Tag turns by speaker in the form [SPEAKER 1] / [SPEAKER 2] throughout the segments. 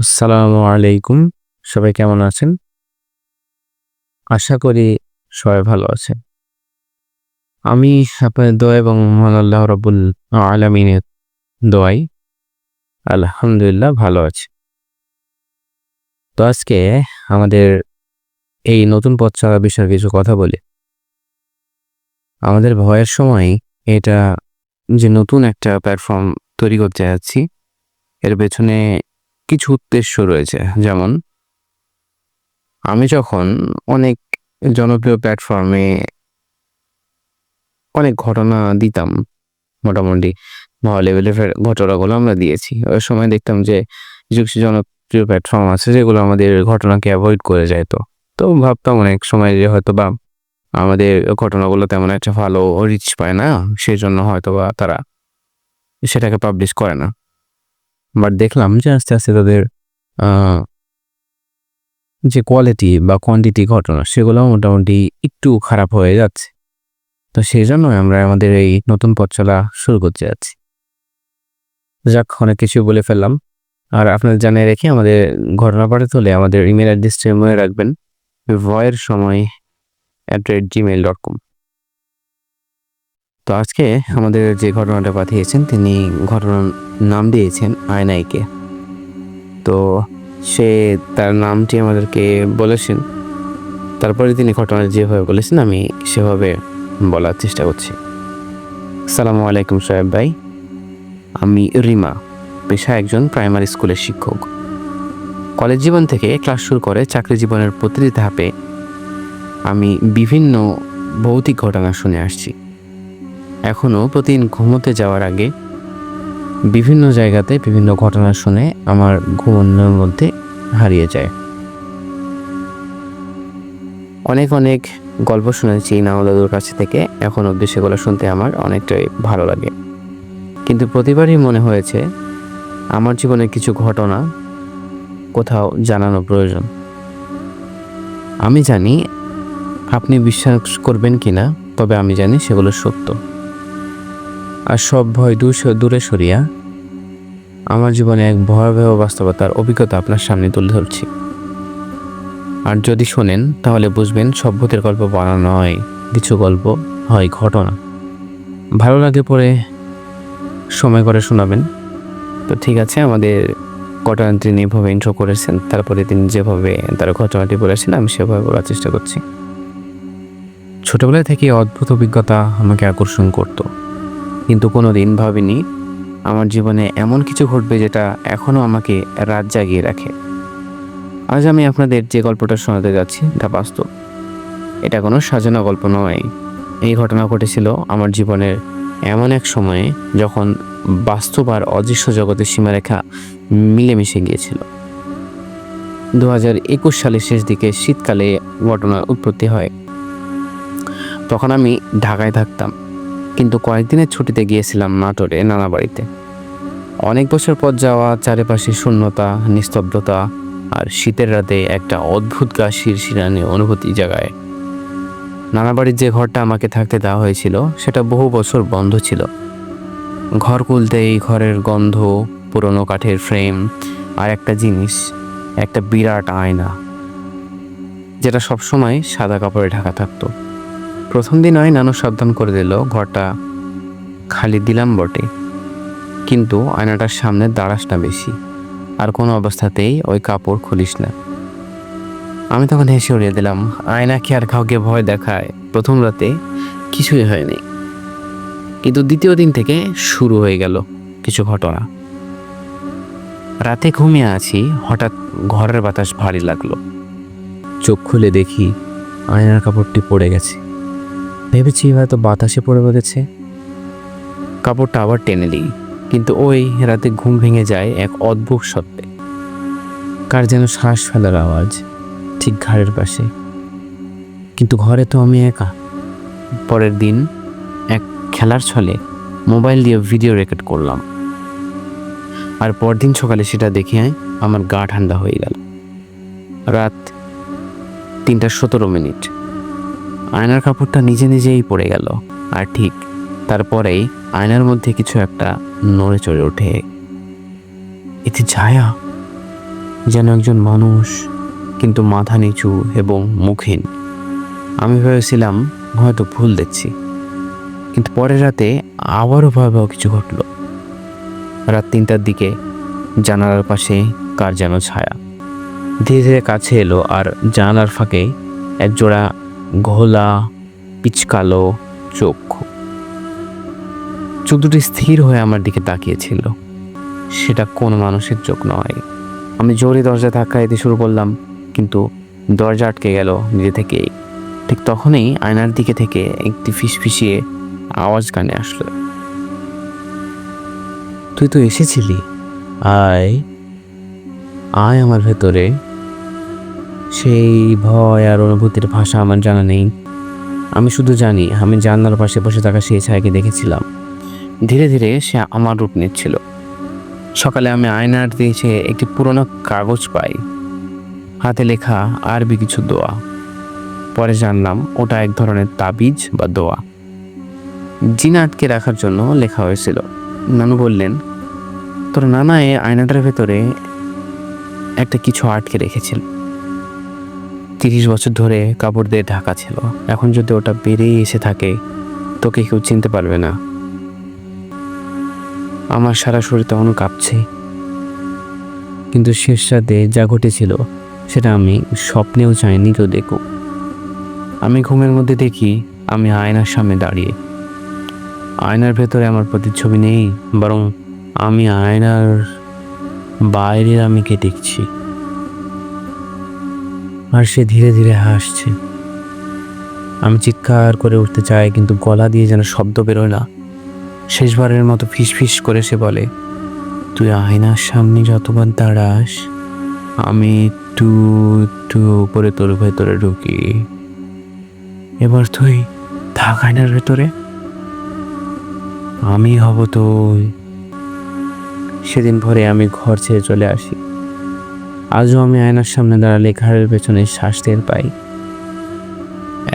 [SPEAKER 1] আসসালামু আলাইকুম। সবাই কেমন আছেন? আশা করি সবাই ভালো আছেন। আমি আপনাদের দোয়া এবং মহান আল্লাহ রবুল আলমিনের দোয়াই আলহামদুলিল্লাহ ভালো আছি। তো আজকে আমাদের এই নতুন পথ চলা বিষয়ে কিছু কথা বলি। আমাদের ভয়ের সময় এটা যে নতুন একটা প্ল্যাটফর্ম তৈরি করতে যাচ্ছি, এর পেছনে কিছু উদ্দেশ্য রয়েছে। যেমন, আমি যখন অনেক জনপ্রিয় প্ল্যাটফর্মে অনেক ঘটনা দিতাম, মোটামুটি ভালো লেভেলের ঘটনাগুলো আমরা দিয়েছি। ওই সময় দেখতাম যে কিছু কিছু জনপ্রিয় প্ল্যাটফর্ম আছে যেগুলো আমাদের ঘটনাকে অ্যাভয়েড করে যায় তো। তো ভাবতাম অনেক সময় যে হয়তো বা আমাদের ঘটনাগুলো তেমন একটা ভালো রিচ পায় না সেই জন্য হয়তো বা তারা সেটাকে পাবলিশ করে না। বাট দেখলাম যে আস্তে আস্তে তাদের যে কোয়ালিটি বা কোয়ান্টিটি ঘটনা সেগুলো মোটামুটি একটু খারাপ হয়ে যাচ্ছে। তো সেই জন্যই আমরা আমাদের এই নতুন পথ চলা শুরু করতে যাচ্ছি। যাক, অনেক কিছু বলে ফেললাম। আর আপনাদের জানিয়ে রেখে, আমাদের ঘটনা পাঠাতে হলে আমাদের ইমেল অ্যাড্রেসটা মনে রাখবেন ভয়ের সময় at rate Gmail dot com তো আজকে আমাদের যে ঘটনাটা পাঠিয়েছেন, তিনি ঘটনার নাম দিয়েছেন আয়নাইকে। তো সে তার নামটি আমাদেরকে বলেছেন। তারপরে তিনি ঘটনা যেভাবে বলেছেন, আমি সেভাবে বলার চেষ্টা করছি। সালামু আলাইকুম সাহেব ভাই। আমি রিমা পেশা একজন প্রাইমারি স্কুলের শিক্ষক। কলেজ জীবন থেকে ক্লাস শুরু করে চাকরি জীবনের প্রতিটি ধাপে আমি বিভিন্ন ভৌতিক ঘটনা শুনে আসছি। এখনও প্রতিদিন ঘুমোতে যাওয়ার আগে বিভিন্ন জায়গাতে বিভিন্ন ঘটনা শুনে আমার ঘুমানোর মধ্যে হারিয়ে যায়। অনেক অনেক গল্প শুনেছি নাও দাদুর কাছে থেকে। এখন অব্দি সেগুলো শুনতে আমার অনেকটাই ভালো লাগে। কিন্তু প্রতিবারই মনে হয়েছে আমার জীবনে কিছু ঘটনা কোথাও জানানো প্রয়োজন। আমি জানি আপনি বিশ্বাস করবেন কি না তবে আমি জানি সেগুলো সত্য। আর সব ভয় দূর- দূরে সরিয়া আমার জীবনে এক ভয়াবহ বাস্তবতার অভিজ্ঞতা আপনার সামনে তুলে ধরছি। আর যদি শোনেন, তাহলে বুঝবেন সব ভূতের গল্প বানানো নয়, কিছু গল্প হয় ঘটনা। ভালো লাগে পরে সময় করে শোনাবেন। তো ঠিক আছে, আমাদের ঘটনা তিনি এভাবে ইন্ট্রো করেছেন, তারপরে তিনি যেভাবে তার ঘটনাটি বলেছেন, আমি সেভাবে বলার চেষ্টা করছি। ছোটবেলা থেকে অদ্ভুত অভিজ্ঞতা আমাকে আকর্ষণ করতো। কিন্তু কোনো দিন ভাবিনি আমার জীবনে এমন কিছু ঘটবে যেটা এখনও আমাকে রাত জাগিয়ে রাখে। আজ আমি আপনাদের যে গল্পটা শোনাতে যাচ্ছি, তা বাস্তব। এটা কোনো সাজানো গল্প নয়। এই ঘটনা ঘটেছিল আমার জীবনের এমন এক সময়ে যখন বাস্তব আর অদৃশ্য জগতের সীমারেখা মিলেমিশে গিয়েছিল। দু হাজার একুশ সালের শেষ দিকে শীতকালে ঘটনার উৎপত্তি হয়। তখন আমি ঢাকায় থাকতাম। কিন্তু কয়েকদিনের ছুটিতে গিয়েছিলাম নাটোরে, নানা বাড়িতে। অনেক বছর পর যাওয়া, চারিপাশে শূন্যতা, নিস্তব্ধতা আর শীতের রাতে একটা অদ্ভুত গা শিরশিরানি অনুভূতি জাগায়। নানা বাড়ির যে ঘরটা আমাকে থাকতে দেওয়া হয়েছিল, সেটা বহু বছর বন্ধ ছিল। ঘর খুলতেই ঘরের গন্ধ, পুরনো কাঠের ফ্রেম আর একটা জিনিস, একটা বিরাট আয়না, যেটা সবসময় সাদা কাপড়ে ঢাকা থাকতো। প্রথম দিন হয় নানু সাবধান করে দিল, ঘরটা খালি দিলাম বটে। কিন্তু আয়নাটার সামনে দাঁড়াস না বেশি, আর কোনো অবস্থাতেই ওই কাপড় খুলিস না। আমি তখন হেসে উড়িয়ে দিলাম, আয়না কি আর কাউকে ভয় দেখায়? প্রথম রাতে কিছুই হয়নি। কিন্তু দ্বিতীয় দিন থেকে শুরু হয়ে গেল কিছু ঘটনা। রাতে ঘুমিয়ে আছি, হঠাৎ ঘরের বাতাস ভারী লাগল। চোখ খুলে দেখি আয়নার কাপড়টি পড়ে গেছে। ভেবেছি হয়তো বাতাসে পড়ে গেছে কাপড়টা আবার টেনে দিই কিন্তু ওই রাতে ঘুম ভেঙে যায় এক অদ্ভুত শব্দে কার যেন শ্বাস ফেলার আওয়াজ, ঠিক ঘাড়ের পাশে। কিন্তু ঘরে তো আমি একা। পরের দিন এক খেলার ছলে মোবাইল দিয়ে ভিডিও রেকর্ড করলাম। আর পরদিন সকালে সেটা দেখে আমার গা ঠান্ডা হয়ে গেল। রাত তিনটা সতেরো মিনিট। আয়নার কাপড়টা নিজে নিজেই পড়ে গেল। আর ঠিক তারপরেই আয়নার মধ্যে কিছু একটা নড়ে চড়ে ওঠে। এতে ছায়া, যেন একজন মানুষ, কিন্তু মাথা নিচু এবং মুখহীন। আমি ভেবেছিলাম, হয়তো ভুল দেখছি। কিন্তু পরের রাতে আবারও ভয়াবহ কিছু ঘটলো। রাত তিনটার দিকে জানালার পাশে কার যেন ছায়া। ধীরে ধীরে কাছে এলো আর জানালার ফাঁকে একজোড়া ঘোলা, পিচকালো চক্ষু চোখ। দুটি স্থির হয়ে আমার দিকে তাকিয়েছিল। সেটা কোনো মানুষের চোখ নয়। আমি জোরে দরজা ধাক্কা দিতে শুরু করলাম, কিন্তু দরজা আটকে গেল নিজে থেকেই। ঠিক তখনই আয়নার দিকে থেকে একটি ফিসফিসিয়ে আওয়াজ কানে আসলো। তুই তো এসেছিলি? আয় আয় আমার ভেতরে। সেই ভয় আর অনুভূতির ভাষা আমার জানা নেই। আমি শুধু জানি, আমি জানলার পাশে বসে থাকা সেই ছায়াকে দেখেছিলাম। ধীরে ধীরে সে আমার রূপ নিচ্ছিল। সকালে আমি আয়নার দিয়েছে একটি পুরনো কাগজ পাই। হাতে লেখা আরবি কিছু দোয়া। পরে জানলাম, ওটা এক ধরনের তাবিজ বা দোয়া। জিন আটকে রাখার জন্য লেখা হয়েছিল। নানু বললেন, তোর নানা এই আয়নাটার ভেতরে একটা কিছু আটকে রেখেছিল। তিরিশ বছর ধরে কাপড় দিয়ে ঢাকা ছিল। এখন যদি ওটা বেরিয়ে এসে থাকে, তোকে কেউ চিনতে পারবে না। আমার সারা শরীর তখন কাঁপছে। কিন্তু শেষ রাতে যা ঘটেছিল, সেটা আমি স্বপ্নেও চাইনি কেউ দেখুক। আমি ঘুমের মধ্যে দেখি, আমি আয়নার সামনে দাঁড়িয়ে। আয়নার ভেতরে আমার প্রতিচ্ছবি নেই, বরং আমি আয়নার বাইরের আমিকে দেখছি। আর সে ধীরে ধীরে হাসছে। আমি চিৎকার করে উঠতে চাই, কিন্তু গলা দিয়ে যেন শব্দ বেরোয় না। শেষবারের মতো ফিস ফিস করে সে বলে, তুই আয়নার সামনে যতবার দাঁড়াস, আমি একটু একটু উপরে তোর ভেতরে ঢুকি। এবার তুই থাক আয়নার ভেতরে। আমি হব তুই। সেদিন ভোরে আমি ঘর ছেড়ে চলে আসি। আজও আমি আয়নার সামনে দাঁড়ালে ঘাড়ের পেছনে শ্বাস টের পাই।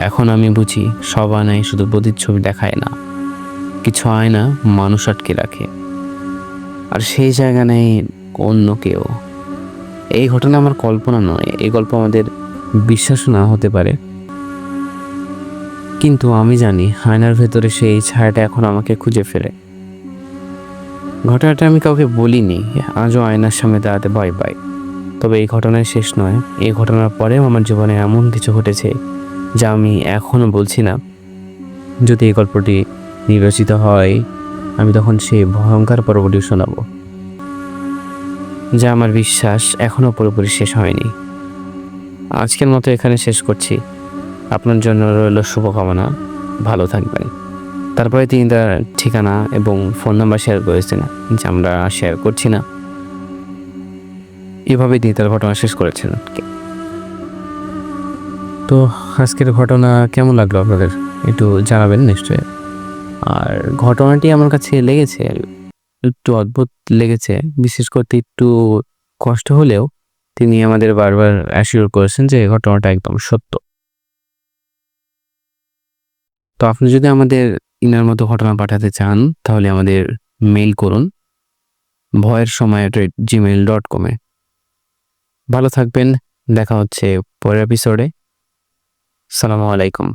[SPEAKER 1] এখন আমি বুঝি সব আয়নায় শুধু প্রতিচ্ছবি দেখায় না, কিছু আয়না মানুষ আটকে রাখে। আর সেই জায়গা নেই অন্য কেউ। এই ঘটনা আমার কল্পনা নয়, এই গল্প আমাদের বিশ্বাসও না হতে পারে। কিন্তু আমি জানি আয়নার ভেতরে সেই ছায়াটা এখন আমাকে খুঁজে ফেরে ঘটনাটা আমি কাউকে বলিনি, আজও আয়নার সামনে দাঁড়াতে ভয় পাই। তবে এই ঘটনায় শেষ নয়। এই ঘটনার পরেও আমার জীবনে এমন কিছু ঘটেছে যা আমি এখনও বলছি না। যদি এই গল্পটি নির্বাচিত হয়, আমি তখন সেই ভয়ঙ্কর পর্বটি শোনাবো, যা আমার বিশ্বাস এখনও পুরোপুরি শেষ হয়নি। আজকের মতো এখানে শেষ করছি। আপনার জন্য রইল শুভকামনা। ভালো থাকবেন। তারপরে তিনি তার ঠিকানা এবং ফোন নাম্বার শেয়ার করেছেন, যা আমরা শেয়ার করছি না। এভাবেই তিনি তার ঘটনা শেষ করেছেন। তো আজকের ঘটনা কেমন লাগল আপনাদের? একটু জানাবেন নিশ্চয়ই। আর ঘটনাটি আমার কাছে লেগেছে, একটু অদ্ভুত লেগেছে, বিশেষ করতে একটু কষ্ট হলেও তিনি আমাদের বারবার অ্যাসিওর করেছেন যে ঘটনাটা একদম সত্য। তো আপনি যদি আমাদের ইনার মতো ঘটনা পাঠাতে চান, তাহলে আমাদের মেইল করুন, ভয়ের সময় জিমেইল ডট কমে ভালো থাকবেন। দেখা হচ্ছে পরের এপিসোডে সালামু আলাইকুম।